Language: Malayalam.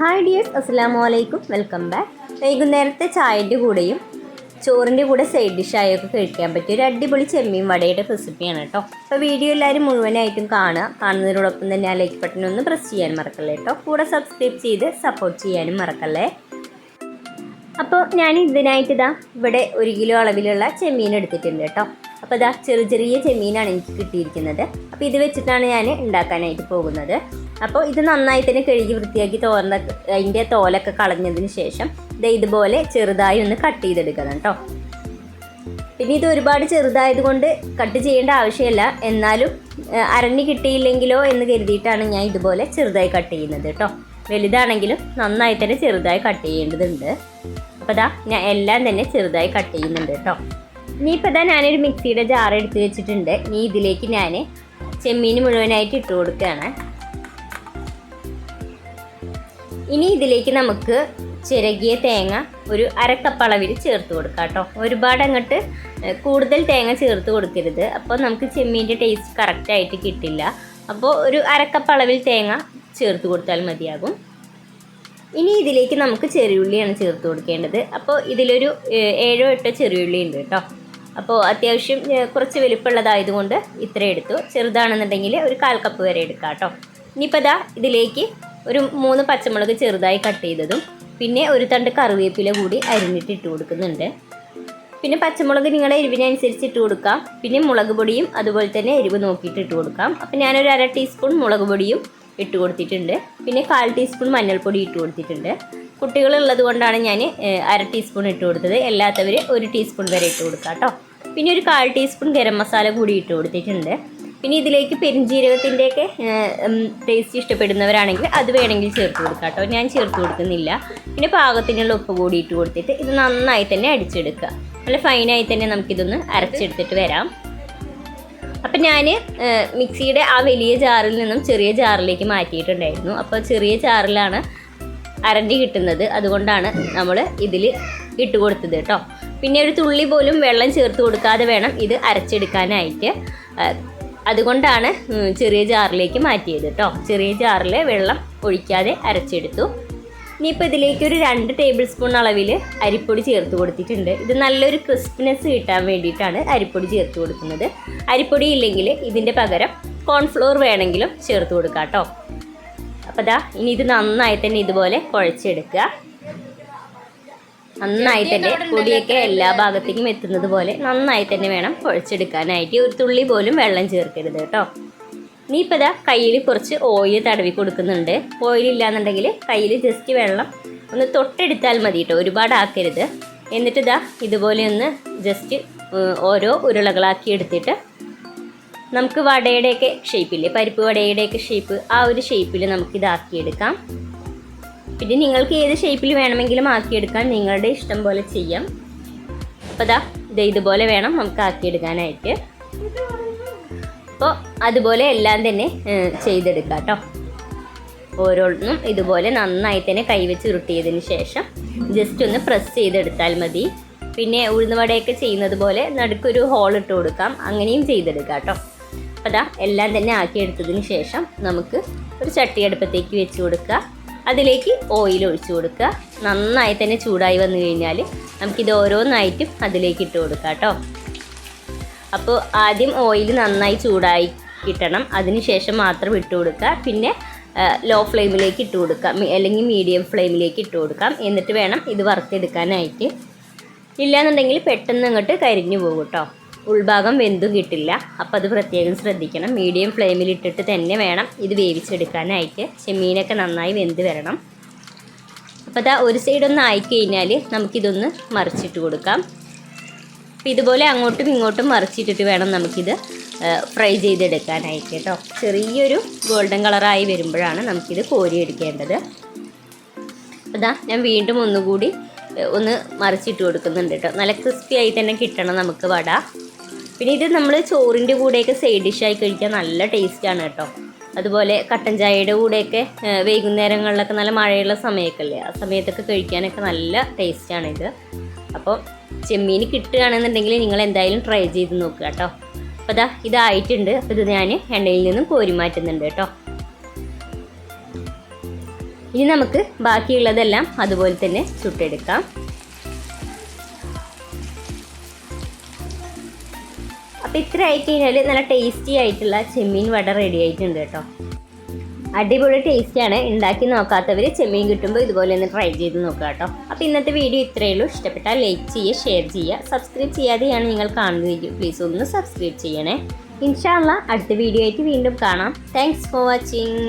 ഹായ് ഡിയേഴ്സ് അസ്സാം വലൈക്കും വെൽക്കം ബാക്ക് വൈകുന്നേരത്തെ ചായന്റെ കൂടെയും ചോറിന്റെ കൂടെ സൈഡ് ഡിഷായൊക്കെ കഴിക്കാൻ പറ്റിയ ഒരു അടിപൊളി ചെമ്മീൻ വടയുടെ റെസിപ്പിയാണ് കേട്ടോ. അപ്പോൾ വീഡിയോ എല്ലാവരും മുഴുവനായിട്ടും കാണുക. കാണുന്നതിനോടൊപ്പം തന്നെ ആ ലൈക്ക് ബട്ടൺ ഒന്ന് പ്രസ് ചെയ്യാൻ മറക്കല്ലേ കേട്ടോ. കൂടെ സബ്സ്ക്രൈബ് ചെയ്ത് സപ്പോർട്ട് ചെയ്യാനും മറക്കല്ലേ. അപ്പോൾ ഞാൻ ഇതിനായിട്ട് ഇതാ ഇവിടെ ഒരു കിലോ അളവിലുള്ള ചെമ്മീൻ എടുത്തിട്ടുണ്ട് കേട്ടോ. അപ്പോൾ ഇതാ ചെറിയ ചെറിയ ചെമ്മീനാണ് എനിക്ക് കിട്ടിയിരിക്കുന്നത്. അപ്പോൾ ഇത് വെച്ചിട്ടാണ് ഞാൻ ഉണ്ടാക്കാനായിട്ട് പോകുന്നത്. അപ്പോൾ ഇത് നന്നായി തന്നെ കഴുകി വൃത്തിയാക്കി തോർന്ന അതിന്റെ തോലൊക്കെ കളഞ്ഞതിന് ശേഷം ഇത് ഇതുപോലെ ചെറുതായി ഒന്ന് കട്ട് ചെയ്തെടുക്കണം കേട്ടോ പിന്നെ ഇത് ഒരുപാട് ചെറുതായത് കൊണ്ട് കട്ട് ചെയ്യേണ്ട ആവശ്യമില്ല. എന്നാലും അരഞ്ഞു കിട്ടിയില്ലെങ്കിലോ എന്ന് കരുതിയിട്ടാണ് ഞാൻ ഇതുപോലെ ചെറുതായി കട്ട് ചെയ്യുന്നത് കേട്ടോ വലുതാണെങ്കിലും നന്നായി തന്നെ ചെറുതായി കട്ട് ചെയ്യേണ്ടതുണ്ട്. അപ്പോൾ ദാ ഞാൻ എല്ലാം തന്നെ ചെറുതായി കട്ട് ചെയ്യുന്നുണ്ട് കേട്ടോ ഇനിയിപ്പോൾ ഇതാ ഞാനൊരു മിക്സിയുടെ ജാർ എടുത്ത് വെച്ചിട്ടുണ്ട്. ഇനി ഇതിലേക്ക് ഞാൻ ചെമ്മീൻ മുഴുവനായിട്ട് ഇട്ട് കൊടുക്കുകയാണ്. ഇനി ഇതിലേക്ക് നമുക്ക് ചിരകിയ തേങ്ങ ഒരു അരക്കപ്പളവിൽ ചേർത്ത് കൊടുക്കാം കേട്ടോ. ഒരുപാട് അങ്ങോട്ട് കൂടുതൽ തേങ്ങ ചേർത്ത് കൊടുക്കരുത്. അപ്പോൾ നമുക്ക് ചെമ്മീന്റെ ടേസ്റ്റ് കറക്റ്റായിട്ട് കിട്ടില്ല. അപ്പോൾ ഒരു അരക്കപ്പളവിൽ തേങ്ങ ചേർത്ത് കൊടുത്താൽ മതിയാകും. ഇനി ഇതിലേക്ക് നമുക്ക് ചെറിയുള്ളിയാണ് ചേർത്ത് കൊടുക്കേണ്ടത്. അപ്പോൾ ഇതിലൊരു ഏഴോ എട്ടോ ചെറിയുള്ളി ഉണ്ട് കേട്ടോ. അപ്പോൾ അത്യാവശ്യം കുറച്ച് വലിപ്പമുള്ളതായതുകൊണ്ട് ഇത്ര എടുത്തു. ചെറുതാണെന്നുണ്ടെങ്കിൽ ഒരു കാൽ കപ്പ് വരെ എടുക്കാം കേട്ടോ. ഇനിയിപ്പോൾ ഇതാ ഇതിലേക്ക് ഒരു മൂന്ന് പച്ചമുളക് ചെറുതായി കട്ട് ചെയ്തതും പിന്നെ ഒരു തണ്ട് കറിവേപ്പില കൂടി അരിഞ്ഞിട്ട് ഇട്ട് കൊടുക്കുന്നുണ്ട്. പിന്നെ പച്ചമുളക് നിങ്ങളുടെ എരിവിനനുസരിച്ച് ഇട്ട് കൊടുക്കാം. പിന്നെ മുളക് പൊടിയും അതുപോലെ തന്നെ എരിവ് നോക്കിയിട്ട് ഇട്ട് കൊടുക്കാം. അപ്പം ഞാനൊരു അര ടീസ്പൂൺ മുളക് പൊടിയും ഇട്ട് കൊടുത്തിട്ടുണ്ട്. പിന്നെ കാൽ ടീസ്പൂൺ മഞ്ഞൾപ്പൊടി ഇട്ട് കൊടുത്തിട്ടുണ്ട്. കുട്ടികളുള്ളത് കൊണ്ടാണ് ഞാൻ അര ടീസ്പൂൺ ഇട്ട് കൊടുത്തത്. അല്ലാത്തവർ ഒരു ടീസ്പൂൺ വരെ ഇട്ട് കൊടുക്കാം കേട്ടോ. പിന്നെ ഒരു കാൽ ടീസ്പൂൺ ഗരം മസാല കൂടി ഇട്ട് കൊടുത്തിട്ടുണ്ട്. പിന്നെ ഇതിലേക്ക് പെരുംജീരകത്തിന്റെയൊക്കെ ടേസ്റ്റ് ഇഷ്ടപ്പെടുന്നവരാണെങ്കിൽ അത് വേണമെങ്കിൽ ചേർത്ത് കൊടുക്കാം കേട്ടോ. ഞാൻ ചേർത്ത് കൊടുക്കുന്നില്ല. പിന്നെ പാകത്തിനുള്ള ഉപ്പ് കൂടി ഇട്ട് കൊടുത്തിട്ട് ഇത് നന്നായി തന്നെ അടിച്ചെടുക്കുക. നല്ല ഫൈനായി തന്നെ നമുക്കിതൊന്ന് അരച്ചെടുത്തിട്ട് വരാം. അപ്പം ഞാൻ മിക്സിയുടെ ആ വലിയ ജാറിൽ നിന്നും ചെറിയ ജാറിലേക്ക് മാറ്റിയിട്ടുണ്ടായിരുന്നു. അപ്പോൾ ചെറിയ ജാറിലാണ് അരണ്ടി കിട്ടുന്നത് അതുകൊണ്ടാണ് നമ്മൾ ഇതിൽ ഇട്ട് കൊടുത്തത് കേട്ടോ. പിന്നെ ഒരു തുള്ളി പോലും വെള്ളം ചേർത്ത് കൊടുക്കാതെ വേണം ഇത് അരച്ചെടുക്കാനായിട്ട്. അതുകൊണ്ടാണ് ചെറിയ ജാറിലേക്ക് മാറ്റിയത് കേട്ടോ. ചെറിയ ജാറിൽ വെള്ളം ഒഴിക്കാതെ അരച്ചെടുത്തു. ഇനിയിപ്പോൾ ഇതിലേക്ക് ഒരു രണ്ട് ടേബിൾ സ്പൂൺ അളവിൽ അരിപ്പൊടി ചേർത്ത് കൊടുത്തിട്ടുണ്ട്. ഇത് നല്ലൊരു ക്രിസ്പിനെസ് കിട്ടാൻ വേണ്ടിയിട്ടാണ് അരിപ്പൊടി ചേർത്ത് കൊടുക്കുന്നത്. അരിപ്പൊടി ഇല്ലെങ്കിൽ ഇതിന്റെ പകരം കോൺഫ്ലോർ വേണമെങ്കിലും ചേർത്ത് കൊടുക്കാം കേട്ടോ. അപ്പോൾ ദാ ഇനി ഇത് നന്നായി തന്നെ ഇതുപോലെ കുഴച്ചെടുക്കുക. നന്നായി തന്നെ പൊടിയൊക്കെ എല്ലാ ഭാഗത്തേക്കും എത്തുന്നത് പോലെ നന്നായി തന്നെ വേണം കുഴച്ചെടുക്കാനായിട്ട്. ഒരു തുള്ളി പോലും വെള്ളം ചേർക്കരുത് കേട്ടോ. ഇനിയിപ്പോൾ ഇതാ കയ്യിൽ കുറച്ച് ഓയിൽ തടവി കൊടുക്കുന്നുണ്ട്. ഓയിൽ ഇല്ലാന്നുണ്ടെങ്കിൽ കയ്യിൽ ജസ്റ്റ് വെള്ളം ഒന്ന് തൊട്ടെടുത്താൽ മതി കേട്ടോ. ഒരുപാട് ആക്കരുത് എന്നിട്ട് ഇതാ ഇതുപോലെ ഒന്ന് ജസ്റ്റ് ഓരോ ഉരുളകളാക്കി എടുത്തിട്ട് നമുക്ക് വടയുടെയൊക്കെ ഷേപ്പില്ലേ പരിപ്പ് വടയുടെയൊക്കെ ഷേപ്പ് ആ ഒരു ഷേപ്പിൽ നമുക്ക് ഇതാക്കിയെടുക്കാം പിന്നെ നിങ്ങൾക്ക് ഏത് ഷേപ്പിൽ വേണമെങ്കിലും ആക്കിയെടുക്കാൻ നിങ്ങളുടെ ഇഷ്ടം പോലെ ചെയ്യാം. അപ്പോൾ ദാ ഇത് ഇതുപോലെ വേണം നമുക്ക് ആക്കിയെടുക്കാനായിട്ട്. അപ്പോൾ അതുപോലെ എല്ലാം തന്നെ ചെയ്തെടുക്കാം കേട്ടോ. ഓരോന്നും ഇതുപോലെ നന്നായി തന്നെ കൈവച്ച് ഉരുട്ടിയതിന് ശേഷം ജസ്റ്റ് ഒന്ന് പ്രസ് ചെയ്തെടുത്താൽ മതി. പിന്നെ ഉഴുന്നുവടയൊക്കെ ചെയ്യുന്നത് പോലെ നടുക്കൊരു ഹോൾ ഇട്ട് കൊടുക്കാം. അങ്ങനെയും ചെയ്തെടുക്കാം കേട്ടോ. അതാ എല്ലാം തന്നെ ആക്കിയെടുത്തതിന് ശേഷം നമുക്ക് ഒരു ചട്ടി അടുപ്പത്തേക്ക് വെച്ച് കൊടുക്കുക. അതിലേക്ക് ഓയിൽ ഒഴിച്ച് കൊടുക്കുക. നന്നായി തന്നെ ചൂടായി വന്നു കഴിഞ്ഞാൽ നമുക്കിത് ഓരോന്നായിട്ടും അതിലേക്ക് ഇട്ട് കൊടുക്കാം കേട്ടോ. അപ്പോൾ ആദ്യം ഓയിൽ നന്നായി ചൂടായി കിട്ടണം. അതിനുശേഷം മാത്രം ഇട്ട് കൊടുക്കുക. പിന്നെ ലോ ഫ്ലെയിമിലേക്ക് ഇട്ട് കൊടുക്കാം അല്ലെങ്കിൽ മീഡിയം ഫ്ലെയിമിലേക്ക് ഇട്ട് കൊടുക്കാം. എന്നിട്ട് വേണം ഇത് വറുത്തെടുക്കാനായിട്ട്. ഇല്ലാന്നുണ്ടെങ്കിൽ പെട്ടെന്ന് അങ്ങോട്ട് കരിഞ്ഞു പോകും കേട്ടോ. ഉൾഭാഗം വെന്തും കിട്ടില്ല. അപ്പോൾ അത് പ്രത്യേകം ശ്രദ്ധിക്കണം. മീഡിയം ഫ്ലെയിമിൽ ഇട്ടിട്ട് തന്നെ വേണം ഇത് വേവിച്ചെടുക്കാനായിട്ട്. ചെമ്മീനൊക്കെ നന്നായി വെന്ത് വരണം. അപ്പോൾ അതാ ഒരു സൈഡൊന്ന് ആയിക്കഴിഞ്ഞാൽ നമുക്കിതൊന്ന് മറിച്ചിട്ട് കൊടുക്കാം. അപ്പോൾ ഇതുപോലെ അങ്ങോട്ടും ഇങ്ങോട്ടും മറിച്ചിട്ടിട്ട് വേണം നമുക്കിത് ഫ്രൈ ചെയ്തെടുക്കാനായിട്ട് കേട്ടോ. ചെറിയൊരു ഗോൾഡൻ കളറായി വരുമ്പോഴാണ് നമുക്കിത് കോരിയെടുക്കേണ്ടത്. അതാ ഞാൻ വീണ്ടും ഒന്നുകൂടി ഒന്ന് മറിച്ചിട്ട് കൊടുക്കുന്നുണ്ട് കേട്ടോ. നല്ല ക്രിസ്പി ആയി തന്നെ കിട്ടണം നമുക്ക് വട. പിന്നെ ഇത് നമ്മൾ ചോറിന്റെ കൂടെയൊക്കെ സൈഡ് ഡിഷായി കഴിക്കാൻ നല്ല ടേസ്റ്റാണ് കേട്ടോ. അതുപോലെ കട്ടൻ ചായയുടെ കൂടെയൊക്കെ വൈകുന്നേരങ്ങളിലൊക്കെ നല്ല മഴയുള്ള സമയമൊക്കെ അല്ലേ ആ സമയത്തൊക്കെ കഴിക്കാനൊക്കെ നല്ല ടേസ്റ്റാണ് ഇത്. അപ്പോൾ ചെമ്മീൻ കിട്ടുകയാണെന്നുണ്ടെങ്കിൽ നിങ്ങൾ എന്തായാലും ട്രൈ ചെയ്ത് നോക്കുക കേട്ടോ. അപ്പോൾ ഇതാ ഇതായിട്ടുണ്ട്. അപ്പോൾ ഇത് ഞാൻ എണ്ണയിൽ നിന്നും കോരി മാറ്റുന്നുണ്ട് കേട്ടോ. ഇനി നമുക്ക് ബാക്കിയുള്ളതെല്ലാം അതുപോലെ തന്നെ ചുട്ടെടുക്കാം. അപ്പോൾ ഇത്ര ആയി കഴിഞ്ഞാൽ നല്ല ടേസ്റ്റി ആയിട്ടുള്ള ചെമ്മീൻ വട റെഡി ആയിട്ടുണ്ട് കേട്ടോ. അടിപൊളി ടേസ്റ്റാണ് ഉണ്ടാക്കി നോക്കാത്തവർ ചെമ്മീൻ കിട്ടുമ്പോൾ ഇതുപോലെ ഒന്ന് ട്രൈ ചെയ്ത് നോക്കുക കേട്ടോ. അപ്പോൾ ഇന്നത്തെ വീഡിയോ ഇത്രയേ ഉള്ളൂ. ഇഷ്ടപ്പെട്ടാൽ ലൈക്ക് ചെയ്യുക ഷെയർ ചെയ്യുക സബ്സ്ക്രൈബ് ചെയ്യാതെയാണ് നിങ്ങൾ കാണുന്നത് പ്ലീസ് ഒന്ന് സബ്സ്ക്രൈബ് ചെയ്യണേ. ഇൻഷാല്ല അടുത്ത വീഡിയോ ആയിട്ട് വീണ്ടും കാണാം. Thanks for watching